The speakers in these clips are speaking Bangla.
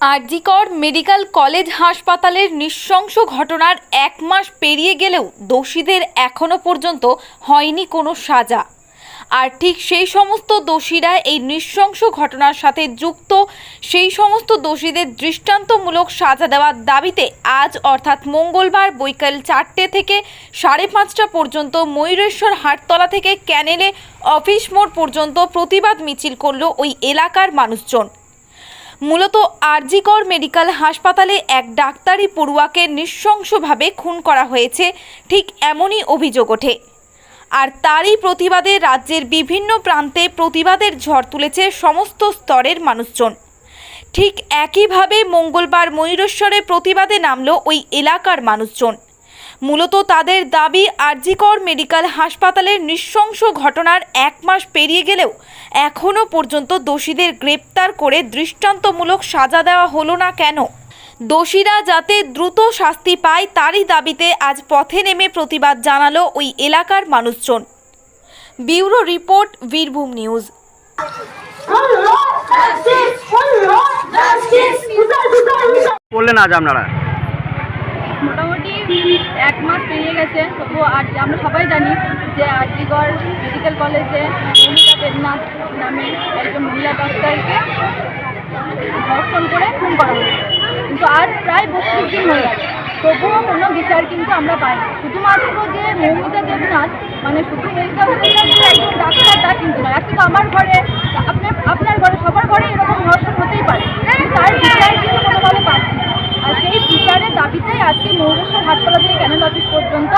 আরজিকর মেডিকেল কলেজ হাসপাতালের নৃশংস ঘটনার এক মাস পেরিয়ে গেলেও দোষীদের এখনও পর্যন্ত হয়নি কোনো সাজা। আর ঠিক সেই সমস্ত দোষীরা এই নৃশংস ঘটনার সাথে যুক্ত, সেই সমস্ত দোষীদের দৃষ্টান্তমূলক সাজা দেওয়ার দাবিতে আজ অর্থাৎ মঙ্গলবার বৈকাল চারটে থেকে সাড়ে পাঁচটা পর্যন্ত ময়ূরেশ্বর হাটতলা থেকে ক্যানেলে অফিস মোড় পর্যন্ত প্রতিবাদ মিছিল করল ওই এলাকার মানুষজন। মূলত আরজিকর মেডিকেল হাসপাতালে এক ডাক্তারি পড়ুয়াকে নৃশংসভাবে খুন করা হয়েছে, ঠিক এমনই অভিযোগ ওঠে। আর তারই প্রতিবাদে রাজ্যের বিভিন্ন প্রান্তে প্রতিবাদের ঝড় তুলেছে সমস্ত স্তরের মানুষজন। ঠিক একইভাবে মঙ্গলবার ময়ূরেশ্বরে প্রতিবাদে নামলো ওই এলাকার মানুষজন। মূলত তাদের দাবি, আরজিকর মেডিকেল হাসপাতালের নৃশংস ঘটনার এক মাস পেরিয়ে গেলেও এখনও পর্যন্ত দোষীদের গ্রেপ্তার করে দৃষ্টান্তমূলক সাজা দেওয়া হলো না কেন? দোষীরা যাতে দ্রুত শাস্তি পায় তারই দাবিতে আজ পথে নেমে প্রতিবাদ জানালো ওই এলাকার মানুষজন। Bureau report, Birbhum news. করলেন আজ আপনারা। মোটামুটি এক মাস পেরিয়ে গেছে, তবুও আর আমরা সবাই জানি যে আরজিগড় মেডিকেল কলেজে মমিতা দেবনাথ নামে একজন মহিলা ডাক্তারকে ধর্ষণ করে খুন করা কিন্তু আজ প্রায় বত্রিশ দিন হয়ে গেছে। তবুও কোনো বিচার কিন্তু আমরা পাই শুধুমাত্র যে মৌমিতা দেবনাথ মানে শুধু মৌমিতা দেবনাথ একজন ডাক্তার কিন্তু নয়। আজকে তো আমার ঘরে আপনার আপনার ঘরে সবার ঘরে এরকম ধর্ষণ হতেই পারে কিন্তু তার বিচার কিন্তু কোনোভাবে পাচ্ছি না। আর সেই বিচারের দাবিতেই আজকে মৌরেশ্বর থেকে অফিস পর্যন্ত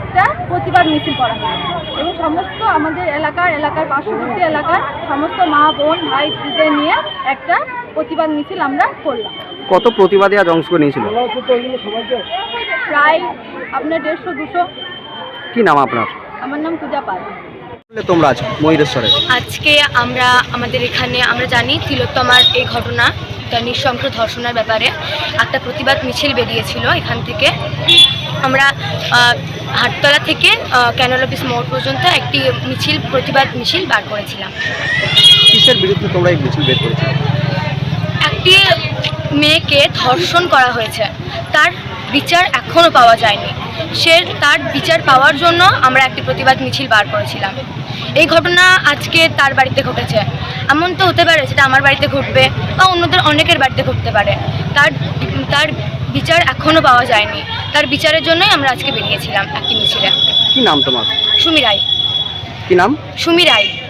একটা প্রতিবাদ মিছিল করা হয়। এবং সমস্ত আমাদের এলাকার এলাকার পার্শ্ববর্তী এলাকার সমস্ত মা বোন ভাই দিদিদের নিয়ে একটা প্রতিবাদ মিছিল আমরা করলাম। কত প্রতিবাদী আজ অংশ নিয়েছিল? প্রায় আপনার দেড়শো দুশো। কি নাম আপনার? আমার নাম পূজা পাল। তোমরা আজ ময়ূরেশ্বরে আজকে আমরা আমাদের এখানে আমরা জানি তিলোত্তমার এই ঘটনা তার নৃশংস ধর্ষণের ব্যাপারে একটা প্রতিবাদ মিছিল বেরিয়েছিল এখান থেকে। আমরা হাটতলা থেকে ক্যানল অফিস মোড় পর্যন্ত একটি মিছিল প্রতিবাদ মিছিল বার করেছিলাম। কিসের বিরুদ্ধে তোমরা এই মিছিল বের করেছ একটি মেয়েকে ধর্ষণ করা হয়েছে। তার বিচার এখনও পাওয়া যায়নি। সে তার বিচার পাওয়ার জন্য আমরা একটি প্রতিবাদ মিছিল বার করেছিলাম। এই ঘটনা আজকে তার বাড়িতে ঘটেছে। এমন তো হতে পারে সেটা আমার বাড়িতে ঘটবে বা অন্যদের অনেকের বাড়িতে ঘটতে পারে। তার তার বিচার এখনও পাওয়া যায়নি। তার বিচারের জন্যই আমরা আজকে বেরিয়েছিলাম একটি মিছিলে। কি নাম তোমার? সুমি রায়। কি নাম? সুমি রায়।